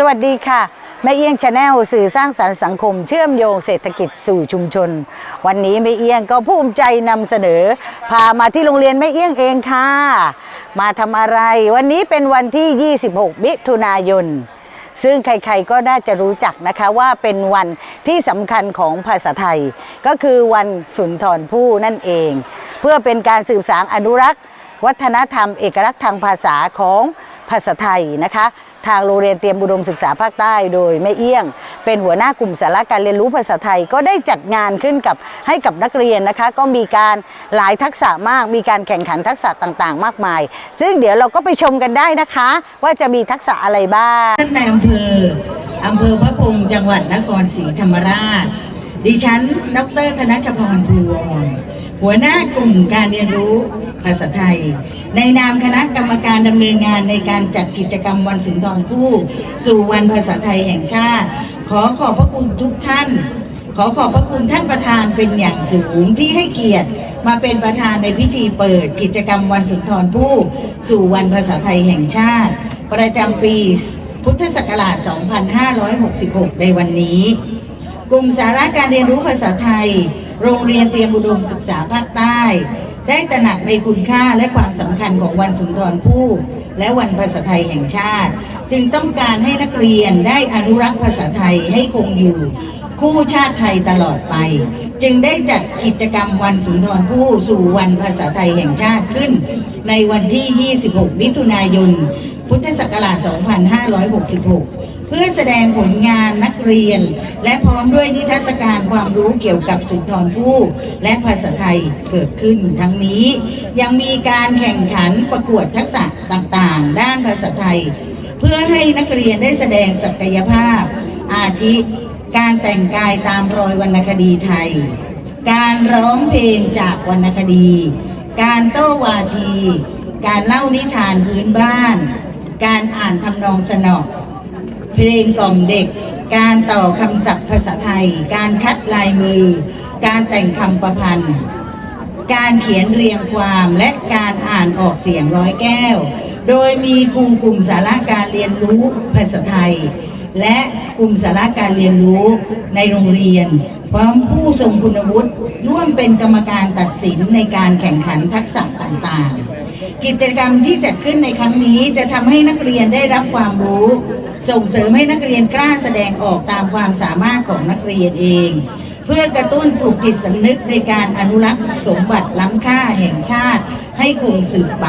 สวัสดีค่ะ แม่เอี้ยงชาแนลสื่อสร้างสรรค์สังคม เชื่อมโยงเศรษฐกิจสู่ชุมชน วันนี้แม่เอี้ยงก็ภูมิใจนำเสนอ พามาที่โรงเรียนแม่เอี้ยงเองค่ะ มาทำอะไร วันนี้เป็นวันที่ 26 มิถุนายน ซึ่งใครๆก็น่าจะรู้จักนะคะว่าเป็นวันที่สำคัญของภาษาไทย ก็คือวันสุนทรภู่นั่นเอง เพื่อเป็นการสืบสานอนุรักษ์ วัฒนธรรมเอกลักษณ์ทางภาษาของภาษาไทยนะคะ ทางโรงเรียนเตรียมอุดมศึกษาภาคใต้โดยแม่เอี้ยง เป็นหัวหน้ากลุ่มสาระการเรียนรู้ภาษาไทยก็ได้จัดงานขึ้นกับให้กับนักเรียนนะคะ ก็มีการหลายทักษะมาก มีการแข่งขันทักษะต่างๆ มากมาย ซึ่งเดี๋ยวเราก็ไปชมกันได้นะคะ ว่าจะมีทักษะอะไรบ้างท่านนอำเภออำเภอพระพรหมจังหวัดนครศรีธรรมราช ดิฉัน ดรธนชพรภูวร หัวหน้ากลุ่มการเรียนรู้ภาษาไทย ในนามคณะกรรมการดำเนินงานในการจัดกิจกรรมวันสุนทรภู่สู่วันภาษาไทยแห่งชาติ ขอขอบพระคุณทุกท่าน ขอขอบพระคุณท่านประธานเป็นอย่างสูงที่ให้เกียรติมาเป็นประธานในพิธีเปิดกิจกรรมวันสุนทรภู่สู่วันภาษาไทยแห่งชาติ ประจำปีพุทธศักราช 2566 ในวันนี้ กลุ่มสาระการเรียนรู้ภาษาไทย โรงเรียนเตรียมอุดมศึกษาภาคใต้ ได้ตระหนักในคุณค่าและความสำคัญของวันสุนทรภู่และวันภาษาไทยแห่งชาติ จึงต้องการให้นักเรียนได้อนุรักษ์ภาษาไทยให้คงอยู่ คู่ชาติไทยตลอดไป จึงได้จัดกิจกรรมวันสุนทรภู่สู่วันภาษาไทยแห่งชาติขึ้น ในวันที่ 26 มิถุนายน พุทธศักราช 2566 เพื่อแสดงผลงานนักเรียน และพร้อมด้วยนิทรรศการความรู้เกี่ยวกับสุนทรภู่และภาษาไทยเกิดขึ้นทั้งนี้ ยังมีการแข่งขันประกวดทักษะต่างๆ ด้านภาษาไทย เพื่อให้นักเรียนได้แสดงศักยภาพ อาทิการแต่งกายตามรอยวรรณคดีไทย การร้องเพลงจากวรรณคดี การโต้วาที การเล่านิทานพื้นบ้าน การอ่านทำนองสนอ เพลงกล่อมเด็ก การต่อคำศัพท์ภาษาไทย การคัดลายมือ การแต่งคำประพันธ์ การเขียนเรียงความและการอ่านออกเสียงร้อยแก้ว โดยมีครูกลุ่มสาระการเรียนรู้ภาษาไทย และกลุ่มสาระการเรียนรู้ในโรงเรียน พร้อมผู้ทรงคุณวุฒิร่วมเป็นกรรมการตัดสินในการแข่งขันทักษะต่างๆ กิจกรรมที่จัดขึ้นในครั้งนี้จะทำให้นักเรียนได้รับความรู้ ส่งเสริมให้นักเรียนกล้าแสดงออกตามความสามารถของนักเรียนเอง เพื่อกระตุ้นปลูกจิตสำนึกในการอนุรักษ์สมบัติล้ำค่าแห่งชาติให้คงสืบไป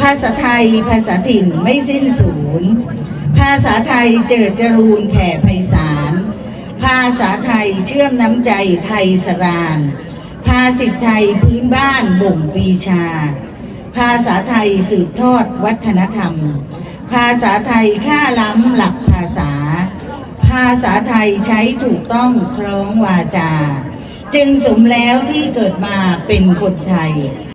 ภาษาไทย ภาษาถิ่นไม่สิ้นสูญภาษาไทยเจิดจรูนแผ่ไพศาลภาษาไทยเชื่อมน้ำใจไทยสรานภาษิตไทยพื้นบ้านบ่งปีชา ภาษาไทยสืบทอดวัฒนธรรม ภาษาไทยค่าล้ำหลักภาษา ภาษาไทยใช้ถูกต้องคล้องวาจา จึงสมแล้วที่เกิดมาเป็นคนไทย